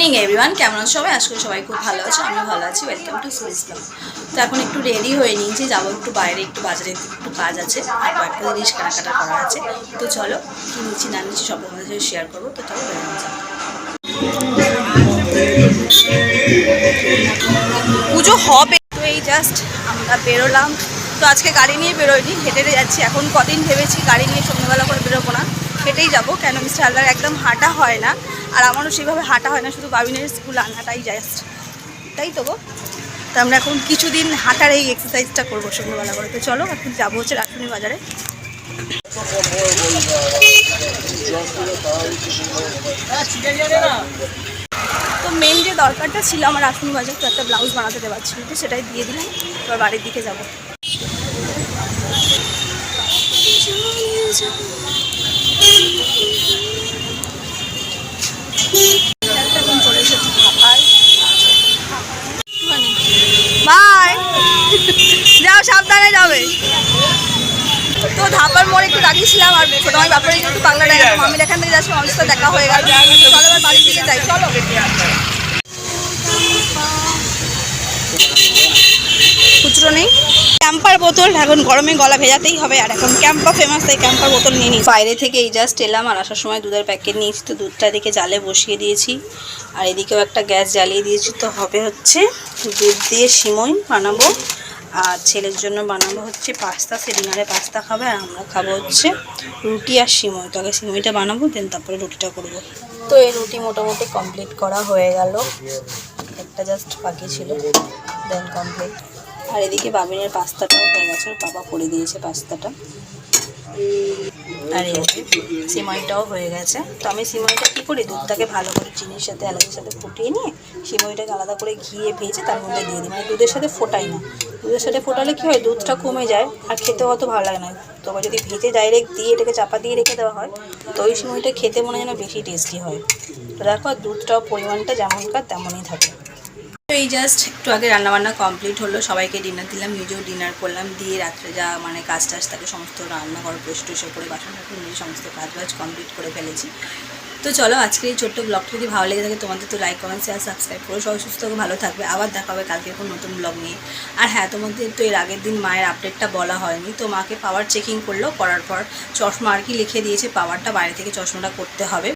Evening everyone কেমন সবাই? আজকে সবাই খুব ভালো আছে আমি ভালো আছি। ওয়েলকাম টু সুর ইসলাম তো এখন একটু রেডি হয়ে নিয়েছি, যাব একটু বাইরে, একটু বাজারে, একটু কাজ আছে কয়েকটা জিনিস কেনাকাটা করা আছে। তো চলো, কী নিচ্ছি, না নিচ্ছি, সব সাথে শেয়ার করব। তো চলো পুজো হবে। তো এই জাস্ট আমরা বেরোলাম। তো আজকে গাড়ি নিয়ে বেরোয়নি হেঁটে যাচ্ছি। এখন কদিন ভেবেছি গাড়ি নিয়ে সন্ধ্যাবেলা করে বেরোবো না। হেঁটেই যাব। কেন, মিস্টার হালদার একদম হাঁটা হয় না। আর আমারও সেভাবে হাঁটা হয় না, শুধু বাবিনের স্কুল আনাটাই জাস্ট তাই তো গো? তো আমরা এখন কিছুদিন হাঁটার এই এক্সারসাইজটা করব সন্ধ্যাবেলা করে। তো চলো, এখন যাব হচ্ছে রাসুনি বাজারে। তো মেন যে দরকারটা ছিল আমার রাসুনি বাজার, তো একটা ব্লাউজ বানাতে দেওয়ার ছিল, তো সেটাই দিয়ে দিলাম। এবার বাড়ির দিকে যাব এখন চলে এসেছি ঢাকায় বাই যাও সাবধানে যাবে তো ধাপার মোড়ে একটু দাঁড়িয়েছিলাম আর ছোট ভাই ব্যাপারে একটু বাংলা ডাকা মামির এখান থেকে যাচ্ছি মামির সাথে দেখা হয়ে গেল চলো এবার বাড়ির দিকে যাই চলো। খুচরো নেই। ক্যাম্পার বোতল এখন গরমে গলা ভেজাতেই হবে আর এখন ক্যাম্পা ফেমাস তাই ক্যাম্পার বোতল নিয়ে নিই বাইরে থেকে এই জাস্ট এলাম আর আসার সময় দুধের প্যাকেট নিয়েছি তো দুধটা এদিকে জালে বসিয়ে দিয়েছি। আর এদিকেও একটা গ্যাস জ্বালিয়ে দিয়েছি তো হবে হচ্ছে দুধ দিয়ে সিমই বানাবো। আর ছেলের জন্য বানাবো হচ্ছে পাস্তা। সে ডিনারে পাস্তা খাবে আর আমরা খাব হচ্ছে রুটি আর সিমই তো আগে সিমইটা বানাবো, দেন তারপরে রুটিটা করব। তো এই রুটি মোটামুটি কমপ্লিট করা হয়ে গেল। একটা জাস্ট বাকি ছিল দেন কমপ্লিট আর এদিকে বাবিনের পাস্তাটাও হয়ে গেছে বাবা করে দিয়েছে পাস্তাটা। আর যে হয়ে গেছে। তো আমি সিমইটা কী করি? দুধটাকে ভালো করে চিনির সাথে, এলাচের সাথে ফুটিয়ে নিয়ে সিমইটাকে আলাদা করে ঘিয়ে ভেজে তার মধ্যে দিয়ে দিই। মানে দুধের সাথে ফোটাই না। দুধের সাথে ফোটালে কী হয়? দুধটা কমে যায় আর খেতে অত ভালো লাগে না। তো যদি ভেজে ডাইরেক্ট দিয়ে এটাকে চাপা দিয়ে রেখে দেওয়া হয়, তো ওই সিমইটা খেতে মনে যেন বেশি টেস্টি হয়। তো দেখো, দুধটাও পরিমাণটা যেমনকার তেমনই থাকে। তো এই জাস্ট একটু আগে রান্নাবান্না কমপ্লিট হলো, সবাইকে ডিনার দিলাম, নিজেও ডিনার করলাম, দিয়ে রাত্রে যা মানে কাজ টাজ থাকে, সমস্ত রান্নাঘর বসে টসে করে বাসন টাসন নিয়ে সমস্ত কাজ বাজ কমপ্লিট করে ফেলেছি। তো চলো আজকে এই ছোট্ট ব্লগটা যদি ভালো লেগে থাকে, তোমাদের তো লাইক কমেন্ট শেয়ার সাবস্ক্রাইব করো। সবাই সুস্থ ভালো থাকবে। আবার দেখা হবে কালকে কোনো নতুন ব্লগ নিয়ে। আর হ্যাঁ তোমাদের তো এর আগের দিন মায়ের আপডেটটা বলা হয়নি, তো মাকে পাওয়ার চেকিং করল, করার পর চশমা আর কি লিখে দিয়েছে পাওয়ারটা বাইরে থেকে চশমাটা করতে হবে।